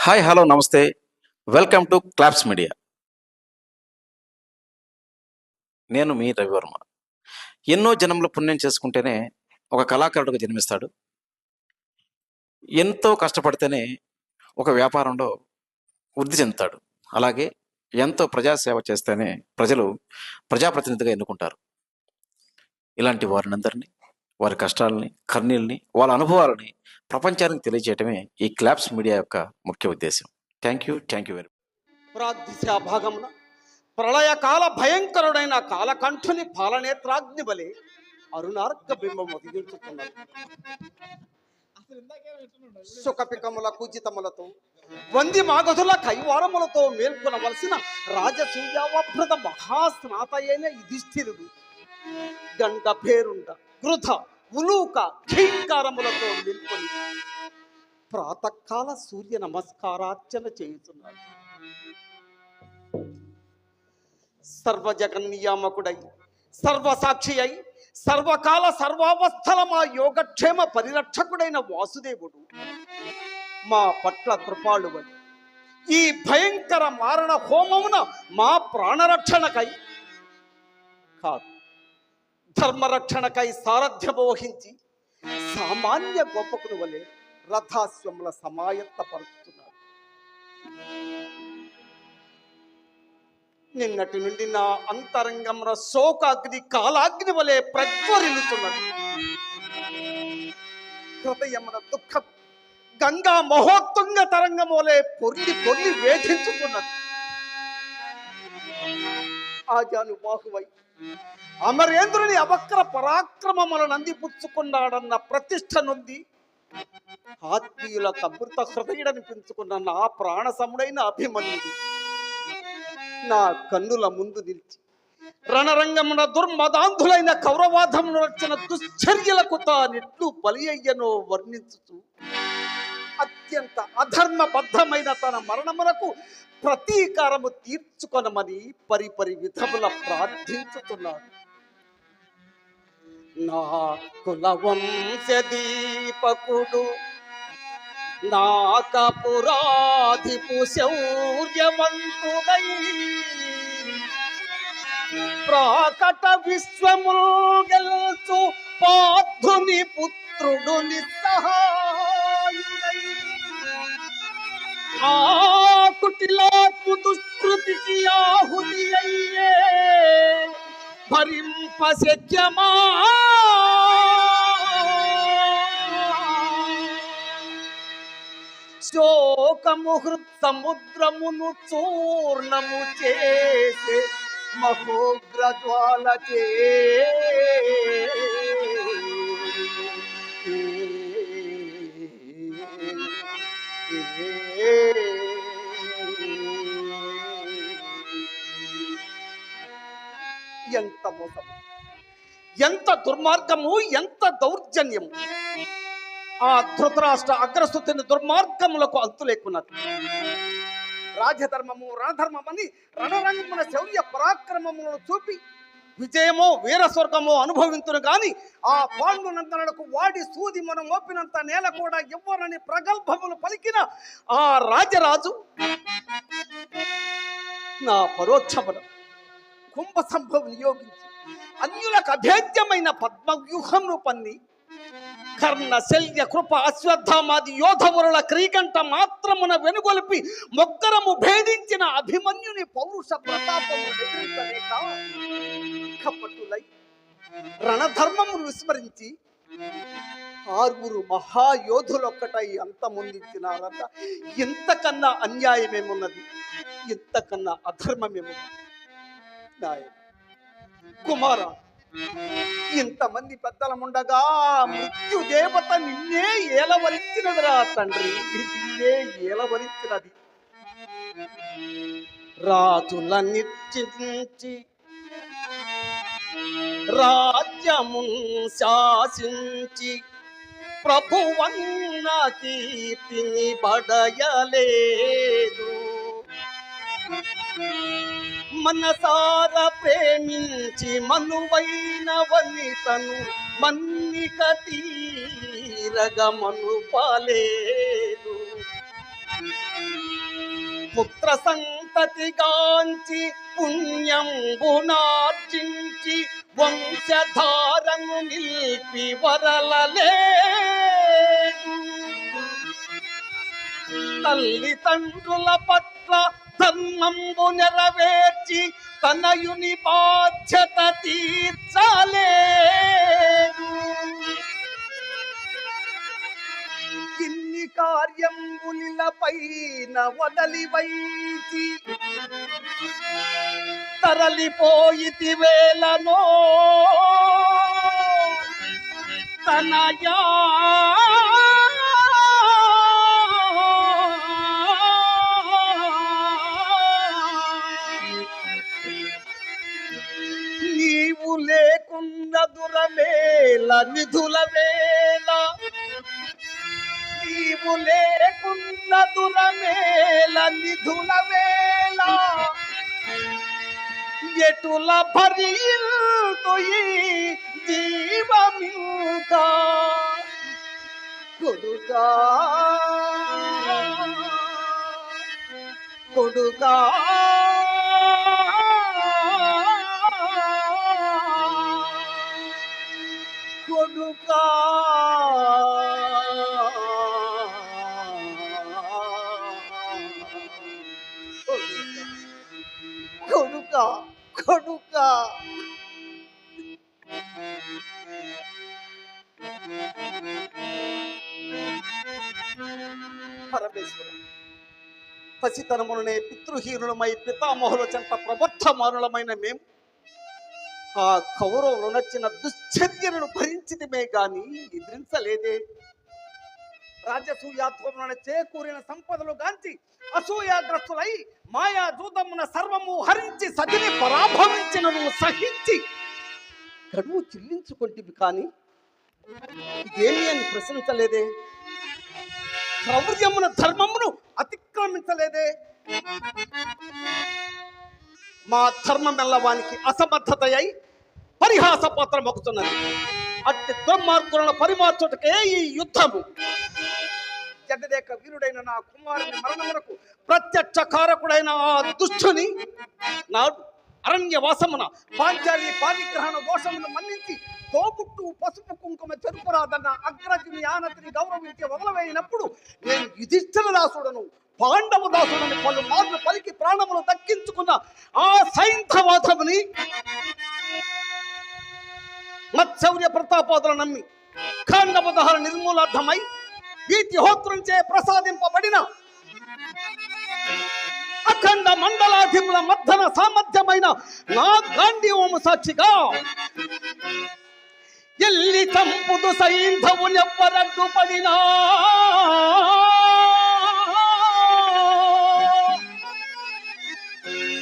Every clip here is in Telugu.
హాయ్ హలో నమస్తే. Welcome to claps media. నేను మీ రవివర్మ. ఎన్నో జనంలో పుణ్యం చేసుకుంటేనే ఒక కళాకారుడిగా జన్మిస్తాడు. ఎంతో కష్టపడితేనే ఒక వ్యాపారంలో వృద్ధి చెందుతాడు. అలాగే ఎంతో ప్రజాసేవ చేస్తేనే ప్రజలు ప్రజాప్రతినిధిగా ఎన్నుకుంటారు. ఇలాంటి వారినందరినీ వారి కష్టాలని కర్నీల్ని వాళ్ళ అనుభవాలని ప్రపంచానికి తెలియజేయటమే ఈ క్లాప్స్ మీడియా యొక్క ముఖ్య ఉద్దేశం. Thank you thank you very భాగమున ప్రళయకాల భయంకరుడైన కాలకంఠుని పాలనేత్రాగ్ని బలి అరుణార్క బింబము ఒదిగించుతున్నది సుఖపికముల కూజితములతో వంది మాగధుల కైవారములతో మేల్కొనవలసిన రాజసూయావభృత మహాస్నాత అయిన యుధిష్ఠిరుడు గండ పేరుండ కృధ ఉలూక ఖీంకారములతో మేల్కొని ప్రాతకాల సూర్య నమస్కారార్చన చేయుతున్నాడు సర్వజగన్నియామకుడై సర్వసాక్షి అయి సర్వకాల సర్వావస్థల మా యోగక్షేమ పరిరక్షకుడైన వాసుదేవుడు మా పట్ల కృపాళువని ఈ భయంకర మారణ హోమమున మా ప్రాణరక్షణకై కాదు. ధర్మరక్షణకై సారథ్యం వహించి సామాన్య గొప్పకుని వలె రథాశ్వముల సమాయత్తపరుచుతున్నాడు నిన్నటి నుండి నా అంతరంగంలో శోకాగ్ని కాలాగ్ని వలె ప్రజ్వరిల్లుతున్నది. హృదయమున దుఃఖం గంగా మహోత్తుంగ తరంగం వలె పొర్లి పొర్లి వేధించుతున్నది. ఆజాను బాహువై. అమరేంద్రుని అవక్ర పరాక్రమములను అందిపుచ్చుకున్నాడన్న ప్రతిష్ట నొంది ఆత్మీయులకు అమృత హృదయుడనిపించుకున్న నా ప్రాణసముడైన అభిమన్యుడు నా కన్నుల ముందు నిలిచి రణరంగమున దుర్మదాంధులైన కౌరవాధమును వచ్చిన దుశ్చర్యలకు తానెట్లు బలి అయ్యనో వర్ణించుతూ అత్యంత అధర్మబద్ధమైన తన మరణమునకు ప్రతీకారము తీర్చుకొనమని పరిపరి విధముల ప్రార్థించుతున్నాడు. నా కులవంశదీపకుడు నా కపురాధిపు శౌర్యవంతుడై ప్రాకట విశ్వములు గెల్చు పార్థుని పుత్రుడు నిస్సహా ఆ కుటిలాత్ము దుష్కృతికి ఆహుతి అయ్యే భరింప శక్యమా శోకము హృత్ సముద్రమును చూర్ణము చేసే మహోగ్రజ్వాల చే ఎంత మోసము ఎంత దుర్మార్గము ఎంత దౌర్జన్యము. ఆ ధృతరాష్ట్ర అగ్రస్థుతిని దుర్మార్గములకు అంతు లేకున్నది రాజధర్మము రణధర్మమని రణరంగమున శౌర్య పరాక్రమములను చూపి విజయమో వీరస్వర్గమో అనుభవింతును కానీ ఆ పాండునందనకు వాడి సూది మనం మోపినంత నేల కూడా ఇవ్వరని ప్రగల్భములు పలికిన ఆ రాజరాజు నా పరోక్షమున కుంభ సంభవం నియోగించి అన్యులకు అభేద్యమైన పద్మవ్యూహం పన్ని కర్ణ శల్య కృప అశ్వత్థామాది యోధవరుల క్రీకంఠ మాత్రమున వెనుగొలిపి మొక్కరము భేదించిన అభిమన్యుని పౌరుష ప్రతాపము కపటులై రణధర్మమును విస్మరించి ఆరుగురు మహాయోధులొక్కటై అంతమొందించినారట. ఇంతకన్నా అన్యాయమేమున్నది? ఇంతకన్నా అధర్మమేమున్నది? నాయన కుమార ఇంతమంది పెద్దలముండగా మృత్యు దేవత నిన్నే ఏలవరించినదిరా తండ్రి. నిన్నే ఏలవరించినది. రాజుల నిత్యించి రాజ్యమున్ శాసించి ప్రభువన్న కీర్తిని పడయలేదు. మనసార ప్రేమించి మనువైన వనితను మన్నిక తీరగ మను పాలేదు. పుత్ర సంతతిగాంచి పుణ్యంబునార్జించి వంశధారము నిలిపి వరలలేదు. తల్లిదండ్రుల పట్ల ధర్మంబు నెరవేర్చి తనయుని బాధ్యత తీర్చలేదు ఇన్ని కార్యంబులపైన వదలి వైచి తరలిపోయితి వేలనో తనయా లేకున్న నిధుల వేళ. నీవు లేకున్న దురమేల నిధుల వేళ. ఎటుల భరిల్తు ఈ జీవమింకా? కొడుకా. కొడుకా. కనుక. కొడుకా కొడుకా పరమేశ్వర పసితనములనే పితృహీనులమై పితామహుల చెంత ప్రబద్ధమానులమైన మేము ఆ కౌరవులు నచ్చిన దుశ్చర్యలను భరించితమే గాని ఎదిరించలేదే రాజసూయాత్వమున చేకూరిన సంపదలు గాంచి అసూయాగ్రస్తులై మాయా దూతమున సర్వము హరించి సతిని పరాభవించినను సహించి గడువు చెల్లించుకుంటివి కానీ ఇదేమి అని ప్రశ్నించలేదే. క్రౌర్యమున ధర్మమును అతిక్రమించలేదే. మా ధర్మమెల్ల వానికి అసమర్థత అయి పరిహాస పాత్ర మొక్కుతున్నది. అట్టి దుర్మార్గులను పరిమార్చుటకే ఈ యుద్ధము. జగదేక వీరుడైన నా కుమారుని మరణమునకు ప్రత్యక్ష కారకుడైన ఆ దుష్టుని నాడు అరణ్యవాసమున పాంచాలి పారిగ్రహణ దోషమును మన్నించి తోబుట్టు పసుపు కుంకుమ చెరుపురాదన్న అగ్రజుని ఆనతిని గౌరవించి వదలవేయినప్పుడు నేను యుధిష్ఠిర దాసుడను పాండవ దాసుడని పలు మార్లు పలికి ప్రాణములు దక్కించుకున్న ఆ సైంధవాధముని మత్సౌర్య ప్రతాపాదులు నమ్మి ఖాండపదహార నిర్మూలార్థమై వీతిహోత్రంచే ప్రసాదింపబడిన అఖండ మండలాధిపుల మద్దన సామర్థ్యమైన నా గాంధీవము సాక్షిగా ఎల్లి చంపుదు సైంధవు నెవ్వరడ్డు పడినా.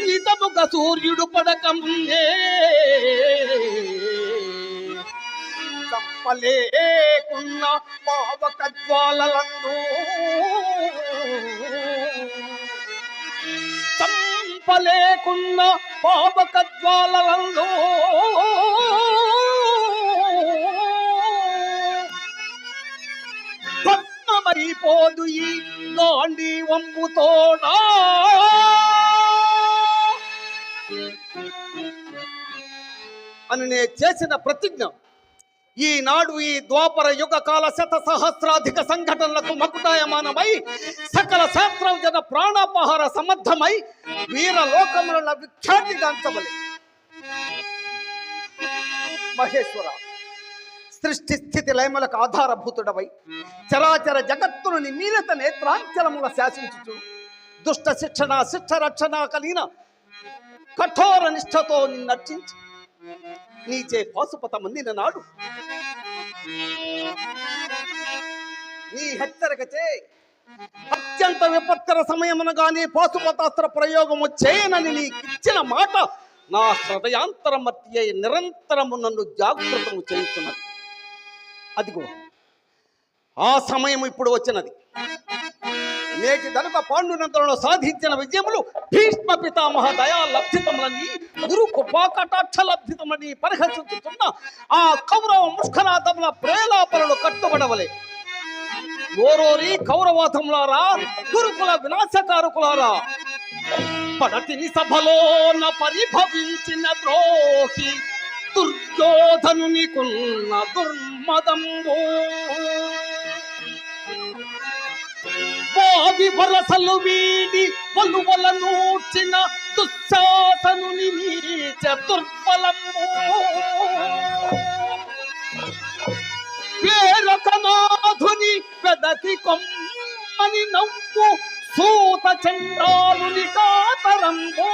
నితముగా సూర్యుడు పడకముందే పలేకున్న పావక జ్వాలలందు చంపలేకున్న పావక జ్వాలలందు భస్మమైపోదు ఈ గాంధీ వంపుతోడా అని నేను చేసిన ప్రతిజ్ఞ ఈనాడు ఈ ద్వాపర యుగ కాల శత సహస్రాధిక సంఘటనలకు మకుటాయమానమై సకల శాస్త్రజన ప్రాణాపహార సమర్థమై వీర లోకముల విఖ్యాతిగాంచబలి మహేశ్వర సృష్టి స్థితి లయములకు ఆధారభూతుడవై చరాచర జగత్తును నిమీలిత నేత్రాంచలముల శాసించుచు దుష్ట శిక్షణ శిక్ష రక్షణ కలిగిన కఠోర నిష్ఠతో నిన్నర్చించి. నీచే పాసుపత మందిన నాడు నీ హెచ్చరికచే అత్యంత విపత్కర సమయమున గాని పాశుపతాస్త్ర ప్రయోగము చేయనని నీకిచ్చిన మాట నా హృదయాంతరమర్తి అయి నిరంతరము నన్ను జాగృతము చేస్తున్నది అదిగో ఆ సమయం ఇప్పుడు వచ్చినది. నేటి దనుక పాండునంతరంలో సాధించిన విజయములు భీష్మ పితామహ దయా లబ్ధితములని గురు కృపాకటాక్ష పరిహసించుతున్న ఆ కౌరవ ముష్కరాతముల ప్రేలాపనలు కట్టుబడవలే. ఓరోరి కౌరవాతములారా గురుకుల వినాశకారకులారా పడతిని సభలోన పరిభవించిన ద్రోహి దుర్యోధనునికున్న దుర్మదంబు. వావి వరసలు వీడి వలువల నూర్చిన దుశ్శాసనుని నీచ దుర్బలము. వేరొక నాథుని వెదకి కొమ్మని నవ్వు సూత చండాలుని కాతరంబో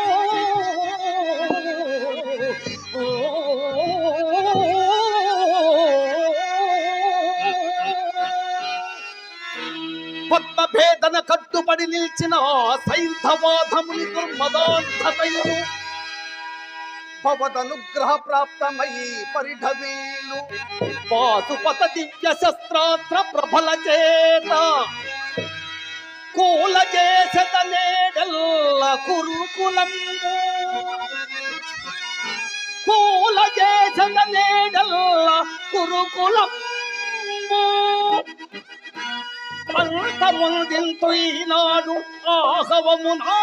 నిలబడి నిలిచిన సైంధవాధముని దుర్మదాంధతయును భవదనుగ్రహ ప్రాప్తమై పరిఢవీలు. పాశుపత దివ్య శస్త్రాస్త్ర ప్రభల చేత. కూల చేసత నేడల్ల కురుకులంబు. కూల చేసత నేడల్ల కురుకులంబు. అంతముందింతు ఈనాడు ఆహవమునా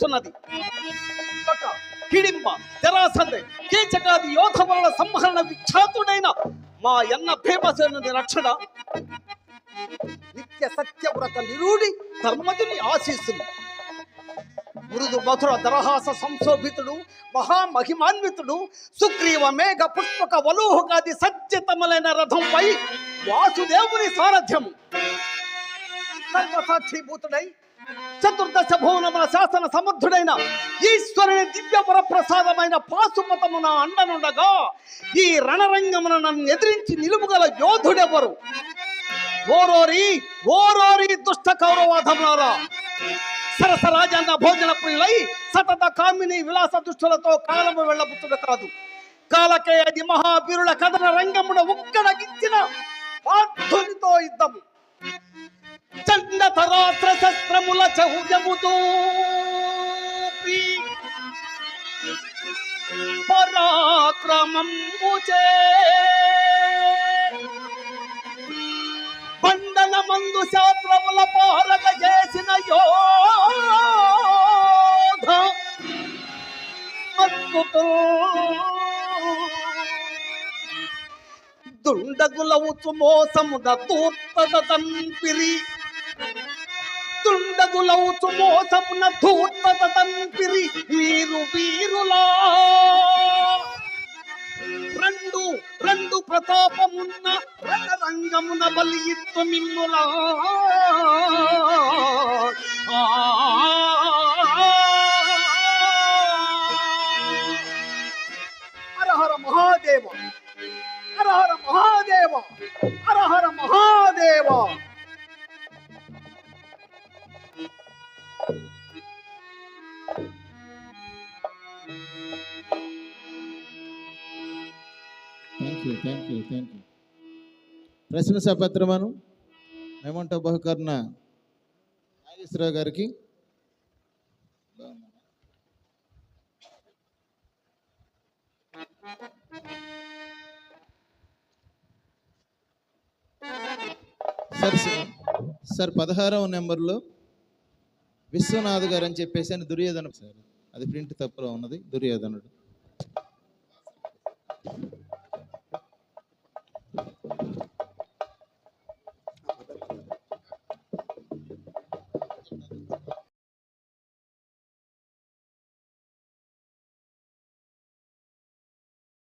జరుగుతున్నది త్రొక్కుతున్నది తెరాసందే కీచకాది యోధ వలన సంహరణ విఖ్యాతుడైన మా ఎన్న భీమసేనుని రక్షణ. నిత్య సత్యవ్రత నిరూడి ధర్మజుని ఆశీస్సులు. మృదు మధుర దరహాస సంశోభితుడు మహామహిమాన్వితుడు సుగ్రీవ మేఘ పుష్పక వలూహకాది సజ్జితములైన రథంపై వాసుదేవుని సారథ్యం సర్వసాక్షిభూతుడై చతుర్దశ భువనముల శాసన సమర్థుడైన ఈశ్వరుని దివ్య వరప్రసాదమైన పాశుపతమున అండనుండగా ఈ రణరంగమున నన్ను ఎదిరించి నిలుపుగల యోధుడెవరు? ఓరోరి ఓరోరి దుష్ట కౌరవాధములారా సరస రాజన్న భోజన ప్రియులై సతత కామిని విలాస దుష్టులతో కాలము వెళ్ళబుతుడు కాదు. కాలకే అది మహావీరుల కథన రంగమున ఉక్కడగించిన పార్థునితో యుద్ధము. చండతరాత్ర శస్త్రముల చౌర్యముతో పరాక్రమం బండన మందు శాస్త్రముల పారక చేసిన యోధ. దుండగులవుచు మోసముద తూర్పద తంపిరి. దుండగులవుచు మోసమున తూర్పద తంపిరి వీరు వీరులా రెండు రెండు ప్రతాపమున్న రణరంగమున బలియిత్తు మిమ్ములా ఆ. హర మహాదేవ హర మహాదేవ హర హర థ్యాంక్ యూ ప్రశ్న సపత్రమను ప్రశంసా పత్రమను మేమంట నాగేశ్వరరావు గారికి. సార్ సార్- సార్ పదహారవ నెంబర్లో విశ్వనాథ్ గారు అని చెప్పేసి అని దుర్యోధన సార్ అది ప్రింట్ తప్పులో ఉన్నది దుర్యోధనుడు.